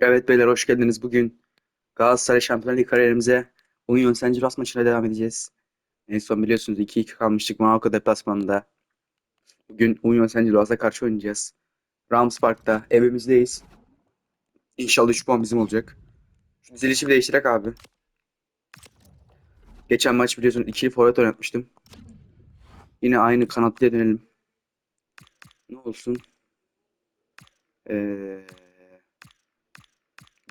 Evet beyler hoş geldiniz. Bugün Galatasaray Şampiyonlar Ligi kariyerimize Union Saint-Gilloise maçına devam edeceğiz. En son biliyorsunuz 2-2 kalmıştık Monaco deplasmanında. Bugün Union Saint-Gilloise'a karşı oynayacağız. Rams Park'ta evimizdeyiz. İnşallah 3 puan bizim olacak. Şu dizilişi bir değiştirek abi. Geçen maç biliyorsunuz ikili forvet oynatmıştım. Yine aynı kanatlıya dönelim. Ne olsun? Eee...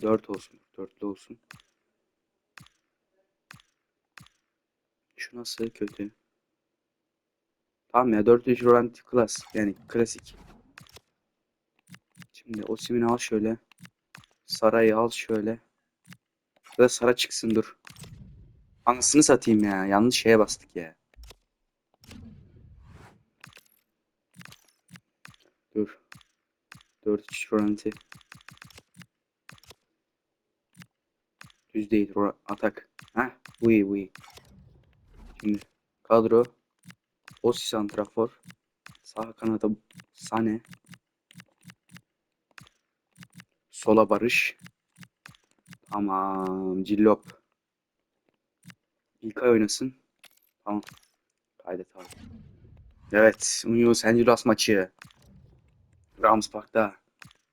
4 olsun. 4'lü olsun. Şu nasıl kötü? Tamam ya 4 Roland klas. Yani klasik. Şimdi Osimhen'i al şöyle. Saray'ı al şöyle. Ya da Sara çıksın dur. Anasını satayım ya. Yanlış şeye bastık ya. Dur. 4 Roland'i. Değil. Ro- Atak. Heh. Bu iyi bu iyi. Şimdi kadro. Osi Santrafor. Sağ kanada Sane. Sola Barış. Tamam. Cillop. İlkay oynasın. Tamam. Kaydet abi. Evet. Union Saint-Gilloise maçı. Rams Park'ta.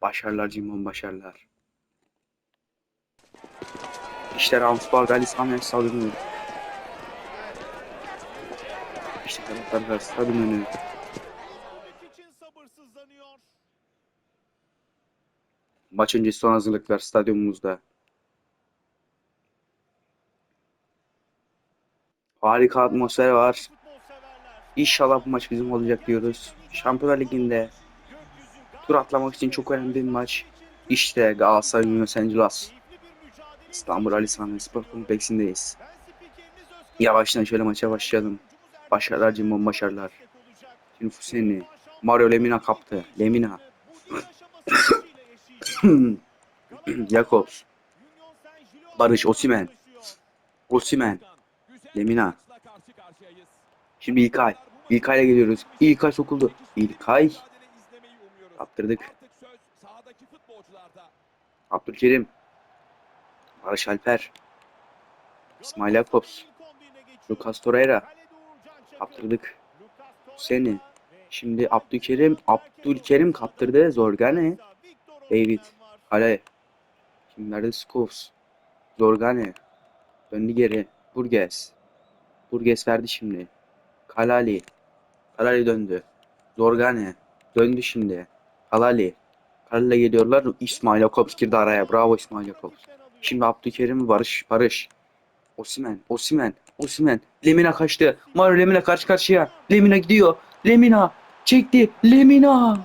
Başarılar Cimbom başarılar. İşte Rams Park Ali Sami Stadyumu. İşte taraftarlar stadyum önü. Maç öncesi son hazırlıklar stadyumumuzda. Harika atmosfer var. İnşallah bu maç bizim olacak diyoruz. Şampiyonlar Ligi'nde tur atlamak için çok önemli bir maç. İşte Galatasaray Union Saint-Gilloise. İstanbul Ali Sami Spor Kompleksi'ndeyiz. Yavaştan şöyle maça başlayalım. Başarılar Cimbom başarılar. Şimdi Fusenli. Mario Lemina kaptı. Lemina. Jakobs. Barış. Güzel bir Lemina. Şimdi İlkay. İlkay'la geliyoruz. İlkay sokuldu. İlkay. Kaptırdık. Abdülkerim. Barış Alper. İsmail Jakobs. Lucas Torreira. Kaptırdık. Seni. Şimdi Abdülkerim. Abdülkerim kaptırdı. Zorgane. David. Kale. Şimdi nerede Skovs? Zorgane. Döndü geri. Burges. Burges verdi şimdi. Kalali. Kalali döndü. Zorgane. Döndü şimdi. Kalali. Kalali geliyorlar. İsmail Jakobs girdi araya. Bravo İsmail Jakobs. Şimdi Abdülkerim Barış. Barış. Osimen. Osimen. Osimen. Lemina kaçtı. Mario Lemina karşı karşıya. Lemina gidiyor. Lemina. Çekti. Lemina.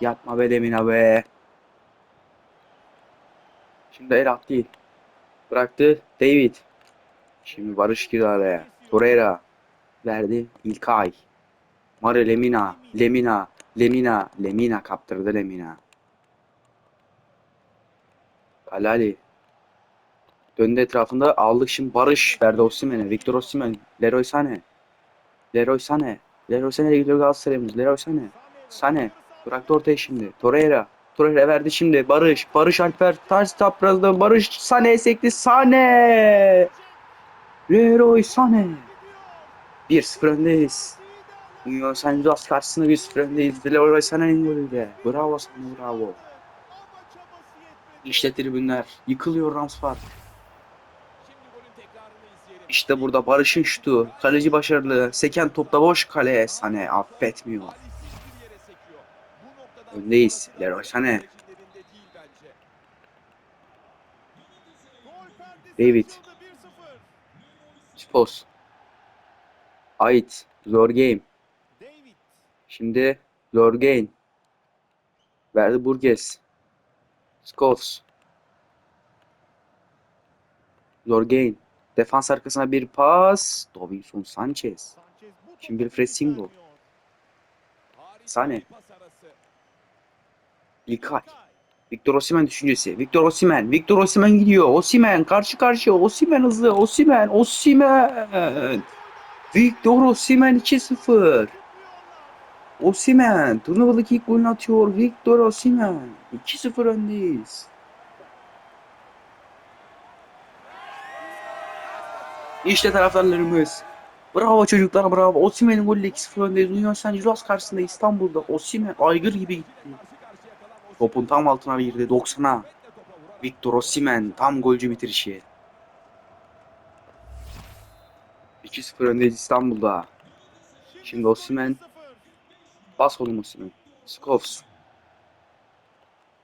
Yapma be Lemina be. Şimdi el attı. Bıraktı. David. Şimdi Barış girdi araya. Torreira. Verdi. İlkay. Mario Lemina. Lemina. Lemina. Lemina kaptırdı Lemina. Kalali. Döndü etrafında aldık şimdi Barış verdi Osimhen'e. Victor Osimhen. Leroy Sané. Leroy Sané. Leroy Sané gidiyor Galatasaray'ımız. Leroy Sané. Sané. Bıraktı ortaya şimdi. Torreira. Torreira verdi şimdi. Barış. Barış Alper. Ters çaprazda. Barış Sané sekti. Sané. Leroy Sané. 1-0 öndeyiz. Union Saint-Gilloise karşısında 1-0 öndeyiz. Leroy Sané'nin golüyle. Bravo Sané bravo. İşte tribünler. Yıkılıyor Rams Park. İşte burada Barış'ın şutu. Kaleci başarılı. Seken topta boş kale. Sané affetmiyor. Öndeyiz. Leroy perdesi David. açıldı, 1-0. Spos. Ait. Zor game. Şimdi zor game. Verdi Burgess. Scholes. Zor game. Defans arkasına bir pas. Davinson Sanchez. Şimdi bir bir pas arası. İlkay. Victor Osimhen düşüncesi. Victor Osimhen. Victor Osimhen gidiyor. Osimhen karşı karşıya. Osimhen hızlı. Osimhen. Osimhen. Victor Osimhen 2-0. Osimhen turnuvadaki ilk golünü atıyor. Victor Osimhen. 2-0 öndeyiz. İşte taraftarlarımız. Bravo çocuklar bravo. Osimhen'in golüyle 2-0 öndeyiz. Union Saint Gilloise karşısında İstanbul'da Osimhen aygır gibi gitti. Topun tam altına girdi 90'a. Victor Osimhen tam golcü bitirişi. 2-0 öndeyiz İstanbul'da. Şimdi Osimhen. Bas oğlum Osimhen. Skovs.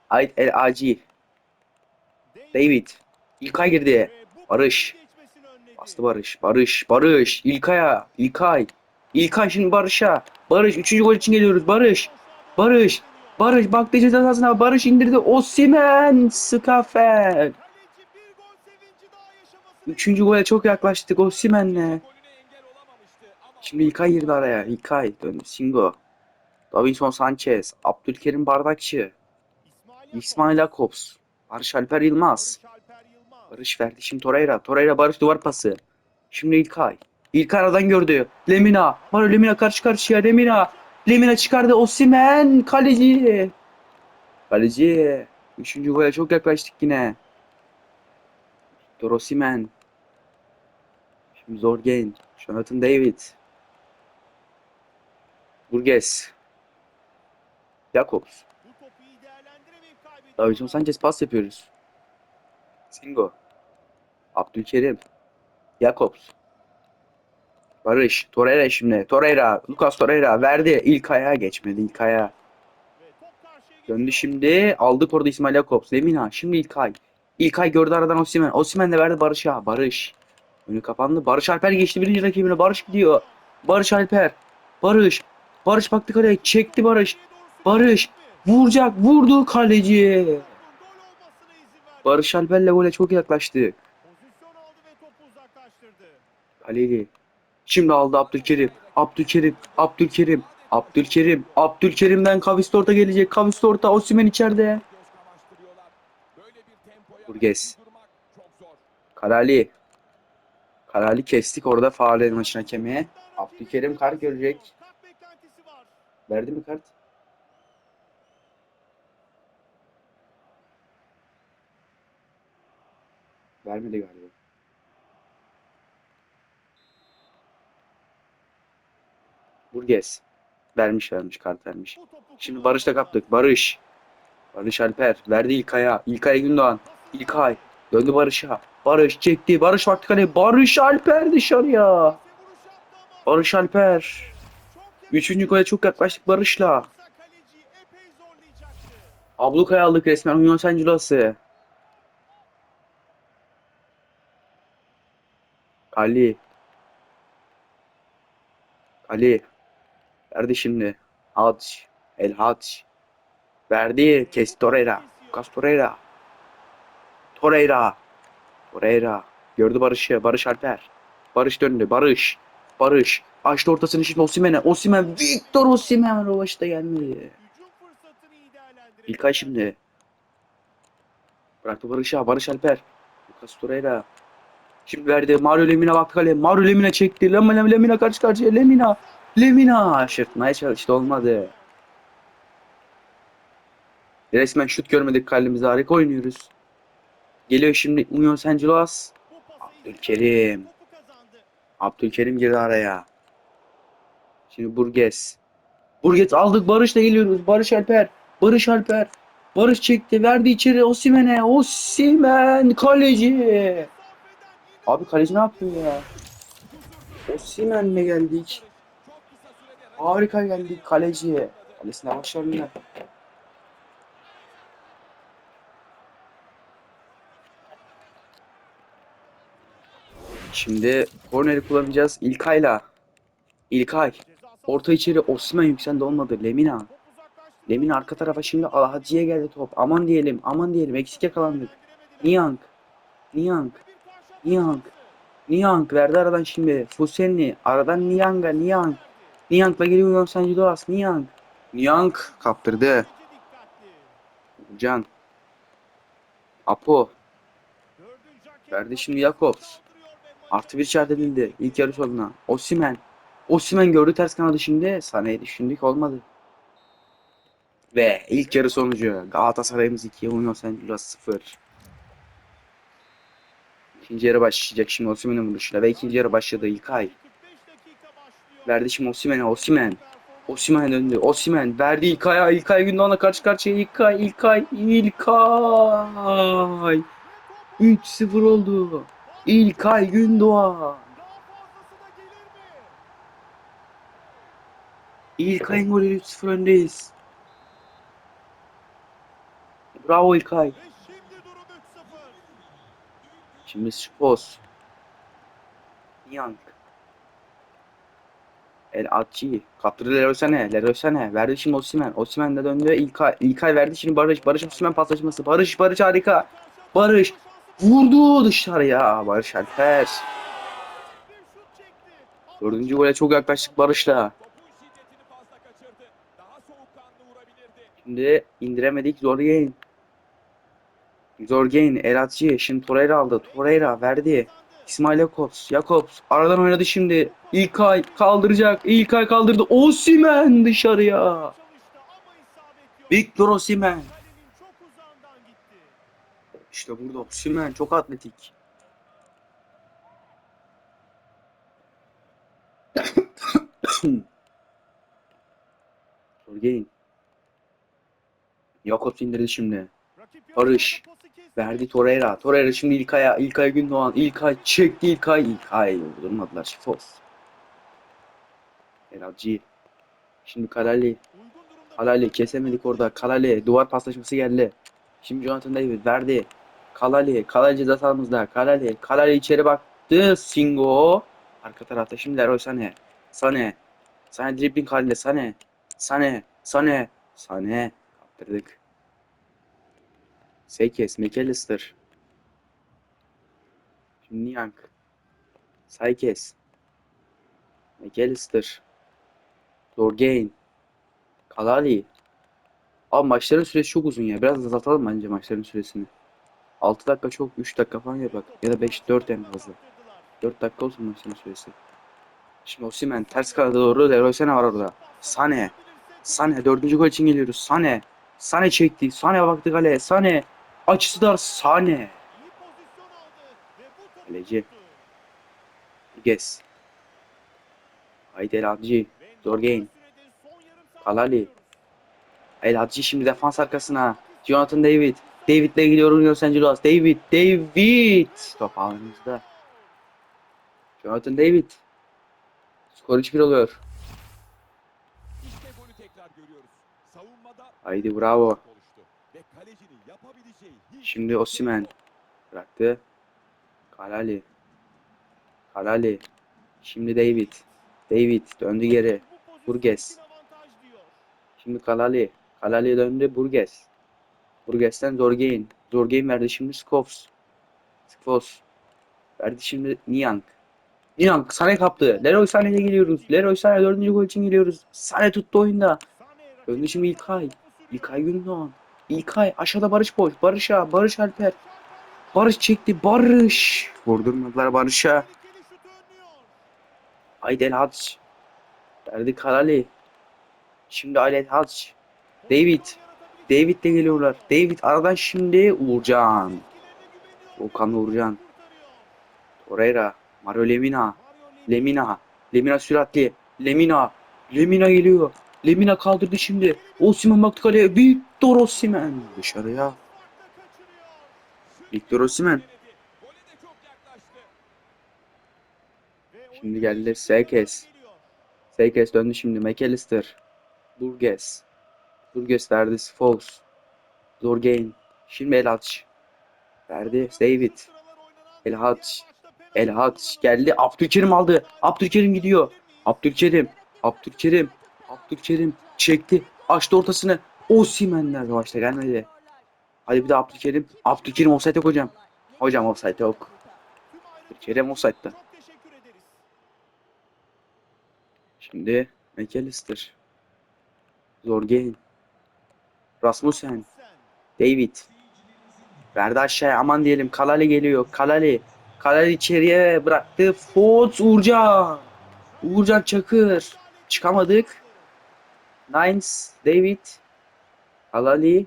Ait El Aci. David. İlkay girdi. Barış. Bastı Barış. Barış. Barış. İlkay'a. İlkay. İlkay şimdi Barış'a. Barış. Üçüncü gol için geliyoruz. Barış. Barış. Barış. Baktı ceza sahasına. Barış indirdi. Osimhen. Skafer. Üçüncü gole çok yaklaştık Osimhen'le. Şimdi İlkay girdi araya. İlkay döndü. Singo. Davinson Sanchez. Abdülkerim Bardakçı. İsmail Akopс. Barış Alper Yılmaz. Barış verdi şimdi Torreira. Torreira Barış duvar pası. Şimdi İlkay. İlkay aradan gördü. Lemina. Var Lemina karşı karşıya. Lemina. Lemina çıkardı. Osimhen. Kaleci. Kaleci. Üçüncü gole çok yaklaştık yine. Victor Osimhen. Şimdi Zorgen. Jonathan David. Burgess. Jakobs. Davinson Sanchez pas yapıyoruz. Singo. Abdülkerim. Jakobs. Barış. Torreira şimdi. Torreira. Lucas Torreira verdi. İlk ayağa geçmedi. İlk ayağa. Döndü şimdi. Aldık orada İsmail Jakobs. Lemina. Şimdi İlkay. İlkay gördü aradan Osimhen. Osimhen de verdi Barış'a. Barış. Önü kapandı. Barış Alper geçti birinci rakibine. Barış gidiyor. Barış Alper. Barış. Barış baktı kaleye. Çekti Barış. Barış. Vuracak. Vurdu kaleci. Barış Alper'le gole çok yaklaştı. Pozisyon aldı ve topu uzaklaştırdı. Kaleli. Şimdi aldı Abdülkerim. Abdülkerim. Abdülkerim. Abdülkerim. Abdülkerim'den Kavistorta gelecek. Kavistorta Osimhen içeride. Burgess. Karali. Karali kestik orada faal maçın hakemi. Abdülkerim kart görecek. Verdi mi kart? Vermedi galiba. Burgess. Vermiş vermiş kart vermiş. Şimdi Barış'la kaptık. Barış. Barış Alper. Verdi İlkay'a. İlkay Gündoğan. İlkay. Döndü Barış'a. Barış çekti. Barış baktı kaleye. Barış Alper dışarıya. Barış Alper. Üçüncü gole çok yaklaştık Barış'la. Ablukaya aldık resmen Union Saint Gilloise'ı. Ali. Ali. Verdi şimdi. Haç. El Haç. Verdi. Kes Torreira. Lucas Torreira. Torreira. Torreira. Gördü Barış'ı. Barış Alper. Barış döndü. Barış. Barış. Açtı ortasını şimdi Osimhen'e. Osimhen. Victor Osimhen. Rovaş'ta gelmedi. İlkay şimdi. Bıraktı Barış'a. Barış Alper. Lucas Torreira. Şimdi verdi. Mario Lemina baktı kaleye. Mario Lemina çekti. Lemina, Lemina karşı karşıya. Lemina. Lemina. Şırtmaya çalıştı. Olmadı. Resmen şut görmedik kalemize. Harika oynuyoruz. Geliyor şimdi Union pası Abdülkerim. Abdülkerim girdi araya. Şimdi Burgess. Burgess aldık. Barış'la geliyoruz. Barış Alper. Barış Alper. Barış çekti. Verdi içeri Osimhen'e. Osimhen kaleci. Abi kaleci ne yapıyor ya? Osimhen'le geldik. Harika geldik kaleci. Kalesine başarılı. Şimdi korneri kullanacağız. İlkay'la. İlkay. Orta içeri Osimhen yükseldi olmadı. Lemina. Lemina arka tarafa şimdi Alhacı'ya geldi top. Aman diyelim. Aman diyelim. Eksik yakalandık. Niang. Niang. Niang. Niang verdi aradan şimdi. Fusenli. Aradan Niang'a. Niang. Niang'la geliyor Union Saint Gilloise. Niang. Niang kaptırdı. Can. Apo. Verdi şimdi Jakobs. Artı bir işaret edildi. İlk yarı sonuna. Osimhen. Osimhen gördü ters kanadı şimdi. Sane'yi düşündük olmadı. Ve ilk yarı sonucu Galatasaray'ımız 2, Union Saint Gilloise 0. İkinci yarı başlayacak şimdi Osimhen'in vuruşuyla ve ikinci yarı başladı İlkay. 45 dakika başlıyor. Verdi şimdi Osimhen'e Osimhen. Osimhen döndü. Osimhen verdi İlkay'a. İlkay Gündoğan'la karşı karşıya İlkay. İlkay. İlkay. 3-0 oldu. İlkay Gündoğan. İlkay'ın golü 3-0 öndeyiz. Bravo İlkay. Şimdi durum 3-0. El Atçı. Kaptırdı Leroy Sané. Leroy Sané. Verdi şimdi Osimhen. Osimhen de döndü. İlkay. İlkay verdi şimdi Barış. Barış Osimhen paslaşması. Barış. Barış harika. Barış. Vurdu dışarıya. Barış Alper. Dördüncü gole çok yaklaştık Barış'la. Şimdi indiremedik. Zorgein. Zorgein. El Atçı. Şimdi Torreira aldı. Torreira verdi. İsmail Jakobs. Jakobs aradan oynadı şimdi. İlkay kaldıracak. İlkay kaldırdı. Osimhen dışarıya. Victor gitti. İşte burada Osimhen çok atletik. Zorgein. Jakobs indirdi şimdi. Barış. Verdi Torreira. Torreira şimdi İlkay'a. İlkay Gündoğan. İlkay çekti İlkay. İlkay. Durmadılar. Şifos. Eralci. Şimdi Kalali. Kalali kesemedik orada. Kalali. Duvar paslaşması geldi. Şimdi Jonathan David verdi. Kalali. Kalali ceza sahamızda. Kalali. Kalali içeri baktı. Singo. Arka tarafta şimdi Leroy Sané. Sané. Sané dribbling halinde. Sané. Sané. Sané. Sané. Kaptırdık. Seykes. McAllister. Şimdi Niang. Saykes. McAllister. Dorgain. Kalali. Abi maçların süresi çok uzun ya. Biraz azaltalım bence maçların süresini. 6 dakika çok. 3 dakika falan yapak. Ya da 5 4 en fazla. 4 dakika olsun maçların süresi. Şimdi Osimhen ters kanada doğru Leroy Sané var orada. Sané. Sané dördüncü gol için geliyoruz. Sané. Sané çekti. Sané baktı kaleye. Sané. Açısı dar. Topu Kaleci. Gez. Haydi El Hadji. Ve Dorgain. normal sürede son yarım saat Kalali. bekliyoruz. El Hadji şimdi defans arkasına. Jonathan David. David'le gidiyor Los Angeles. David. David. Top ağımızda. Jonathan David. Skor 3-1 oluyor. İşte Haydi bravo. Şimdi Osimhen. Bıraktı. Kalali. Kalali. Şimdi David. David döndü geri. Bu pozisyon Burgess. için avantaj diyor. Şimdi Kalali. Kalali döndü Burgess. Burgess'ten Zorgein. Zorgein verdi şimdi Skovs. Skovs. Verdi şimdi Niang. Niang Sané kaptı. Leroy Sané'ye geliyoruz. Leroy Sané dördüncü gol için geliyoruz. Sané tuttu oyunda. Döndü şimdi İlkay. İlkay Gündoğan. İlkay aşağıda Barış boş. Barış'a. Barış Alper. Barış çekti. Barış. Vurdurmadılar Barış'a. Aydel Haç. Verdi Kalali. Şimdi Aydel Haç. David. David de geliyorlar. David aradan şimdi Uğurcan. Okan Uğurcan. Torreira. Mario Lemina. Lemina. Lemina süratli. Lemina. Lemina geliyor. Lemina kaldırdı şimdi. Osimhen baktı kaleye. Victor Osimhen. Dışarıya. Victor Osimhen. Şimdi geldi Sekes. Seykes döndü şimdi. McAllister. Burgess. Burgess verdi. Fox. Zorgain. Şimdi El Haç. Verdi. David. El Haç. El Haç geldi. Abdülkerim aldı. Abdülkerim gidiyor. Abdülkerim. Abdülkerim. Abdülkerim çekti. Açtı ortasını. Osimhen'ler başta gelmedi. Hadi bir de Abdülkerim. Abdülkerim offside yok hocam. Hocam offside yok. Kerem offside'da. Şimdi McAllister. Zorgein. Rasmussen. Sen. David. Verdi aşağıya aman diyelim. Kalali geliyor. Kalali. Kalali içeriye bıraktı. Fox Uğurcan. Uğurcan Çakır. Çıkamadık. Nines. David. Kalali.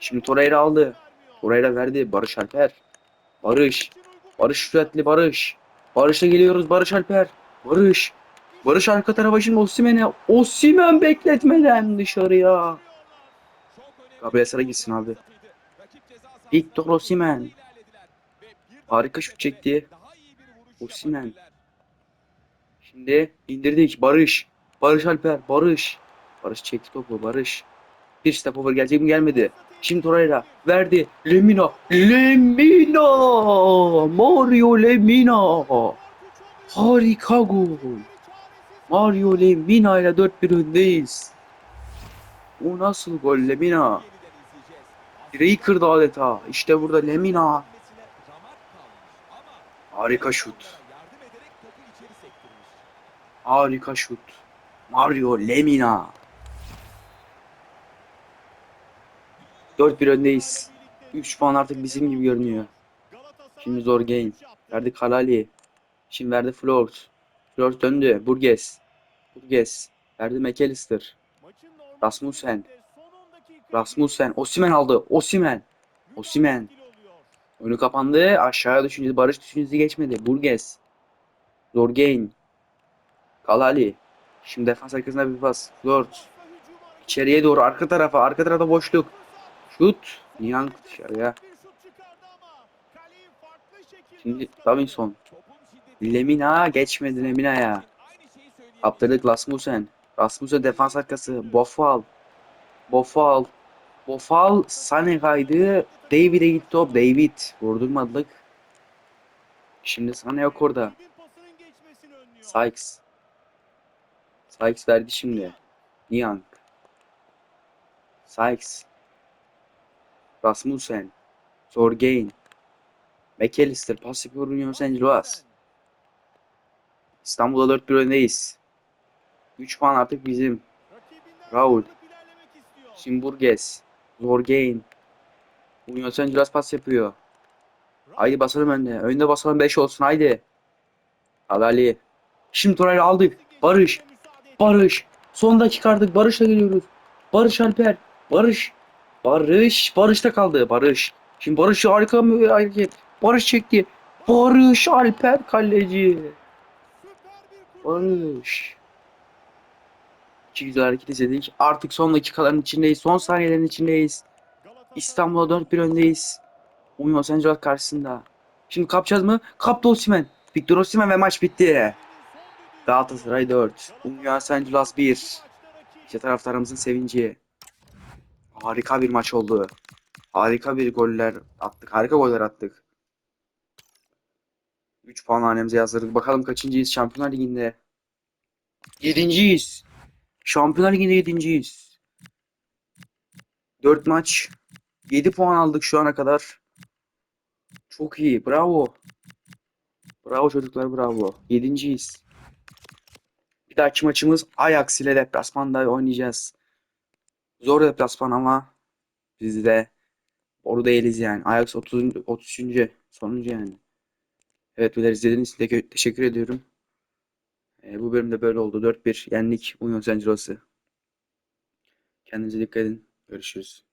Şimdi Torreira aldı. Torreira verdi. Barış Alper. Barış. Barış süratli Barış. Barış'a geliyoruz Barış Alper. Barış. Barış arka tarafa şimdi Osimhen'e. Osimhen bekletmeden dışarıya. Gabriel Sara gitsin abi. Victor bir Harika şut çekti. yapabilirler. Şimdi indirdik. Barış. Barış Alper. Barış. Barış çekti topu. Barış. Bir step over gelecek mi gelmedi. Şimdi Torreira verdi. Lemina. Lemina. Mario Lemina. Harika gol. Mario Lemina ile 4-1 öndeyiz. O nasıl gol Lemina? Direği kırdı adeta. İşte burada Lemina. Harika şut. Harika şut. Mario Lemina. 4-1 öndeyiz. 3 puan artık bizim gibi görünüyor. Şimdi zor game. Verdi Kalali. Şimdi verdi Flores. Flores döndü. Burgess. Burgess. Verdi McAllister. Rasmussen. Rasmussen. Osimhen aldı. Osimhen. Osimhen. Önü kapandı. Aşağıya düşünce Barış düşüncesi geçmedi. Burgess. Zorgain. Kalali. Şimdi defans arkasına bir pas. Flores. İçeriye doğru arka tarafa. Arka tarafta boşluk. Şut. Niang dışarıya. Şimdi Davinson. Lemina geçmedi Lemina'ya. Kaptırdık Rasmussen. Rasmussen defans arkası. Bofal. Bofal. Bofal Sané kaydı. David'e gitti top. David. Vurdurmadık. Şimdi Sané yok orada. Sykes. Sykes verdi şimdi. Niang. Sykes. Rasmussen. Zorgain. McAllister. Pas yapıyor Los Angeles. İstanbul'da 4-1 öndeyiz. 3 puan artık bizim. Raul. Şimdi Burgess. Zorgain. Bugün Los Angeles pas yapıyor. Haydi basalım önde. Önde basalım 5 olsun haydi. Alali. Şimdi Torreira aldık. Barış. Barış. Son dakika artık Barış'la geliyoruz. Barış Alper. Barış. Barış. Barış'ta kaldı. Barış. Şimdi Barış harika bir hareket. Barış çekti. Barış Alper kaleci. Barış. İki güzel hareket izledik. Artık son dakikaların içindeyiz. Son saniyelerin içindeyiz. İstanbul'a 4-1 öndeyiz. Oyun Los Angeles karşısında. Şimdi kapacağız mı? Kaptı Osimhen. Victor Osimhen ve maç bitti. Galatasaray 4. Union Los Angeles 1. İşte taraftarımızın sevinci. Harika bir maç oldu. Harika bir goller attık. Harika goller attık. 3 puan hanemize yazdırdık. Bakalım kaçıncıyız Şampiyonlar Ligi'nde. Yedinciyiz. Şampiyonlar Ligi'nde yedinciyiz. 4 maç. 7 puan aldık şu ana kadar. Çok iyi. Bravo. Bravo çocuklar bravo. Yedinciyiz. Bir dahaki maçımız Ajax ile deplasmanda oynayacağız. Zor deplasman ama biz de orada değiliz yani. Ajax 30. 33. sonuncu yani. Evet beyler izlediğiniz için teşekkür ediyorum. Ee, bu bölümde böyle oldu. 4-1 yendik Union Saint Kendinize dikkat edin. Görüşürüz.